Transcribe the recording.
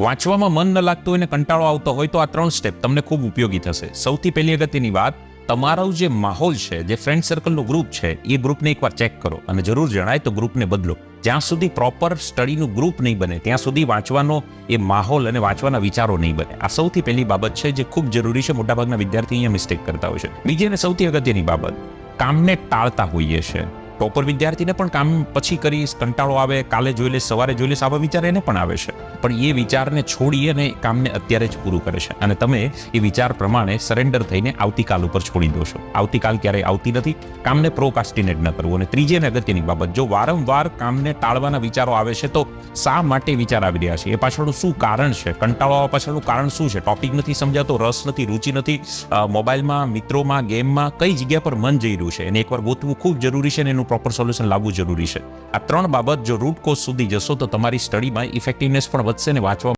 વાંચવામાં મન ન લાગતું હોય ને કંટાળો આવતો હોય તો આ ત્રણ સ્ટેપ તમને ખૂબ ઉપયોગી થશે. સૌથી પહેલી અગત્યની વાત, તમારો જે માહોલ છે, જે ફ્રેન્ડ સર્કલનું ગ્રુપ છે, એ ગ્રુપને એકવાર ચેક કરો અને જરૂર જણાય તો ગ્રુપને બદલો. જ્યાં સુધી પ્રોપર સ્ટડીનું ગ્રુપ નહીં બને, ત્યાં સુધી વાંચવાનો એ માહોલ અને વાંચવાના વિચારો નહીં બને. આ સૌથી પહેલી બાબત છે, જે ખૂબ જરૂરી છે, મોટાભાગના વિદ્યાર્થી અહીંયા મિસ્ટેક કરતા હોય છે. બીજી અને સૌથી અગત્યની બાબત, કામને ટાળતા હોઈએ છે. ટોપર વિદ્યાર્થીને પણ કામ પછી કરીશ કંટાળો આવે, કાલે જોઈ લઈશ, સવારે જોઈ લઈશ, આવા વિચાર એને પણ આવે છે. પણ એ વિચારને છોડી અને કામને અત્યારે જ પૂરું કરે છે. અને તમે એ વિચાર પ્રમાણે સરેન્ડર થઈને આવતીકાલ ઉપર છોડી દો છો. આવતીકાલ ક્યારેય આવતી નથી. કામને પ્રોકાસ્ટિનેટ ન કરવું. અને ત્રીજી અને અગત્યની બાબત, જો વારંવાર કામને ટાળવાના વિચારો આવે છે, તો શા માટે વિચાર આવી રહ્યા છે? એ પાછળનું શું કારણ છે? કંટાળો આવવા પાછળનું કારણ શું છે? ટોપિક નથી સમજાતો, રસ નથી, રુચિ નથી. મોબાઈલમાં, મિત્રોમાં, ગેમમાં કઈ જગ્યા પર મન જઈ રહ્યું છે? એને એકવાર ગોતવું ખૂબ જરૂરી છે અને એનું પ્રોપર સોલ્યુશન લાવવું જરૂરી છે. આ ત્રણ બાબત, જો રૂટ કોઝ સુધી જશો, તો તમારી સ્ટડીમાં ઇફેક્ટિવનેસ પણ what's in it? Watch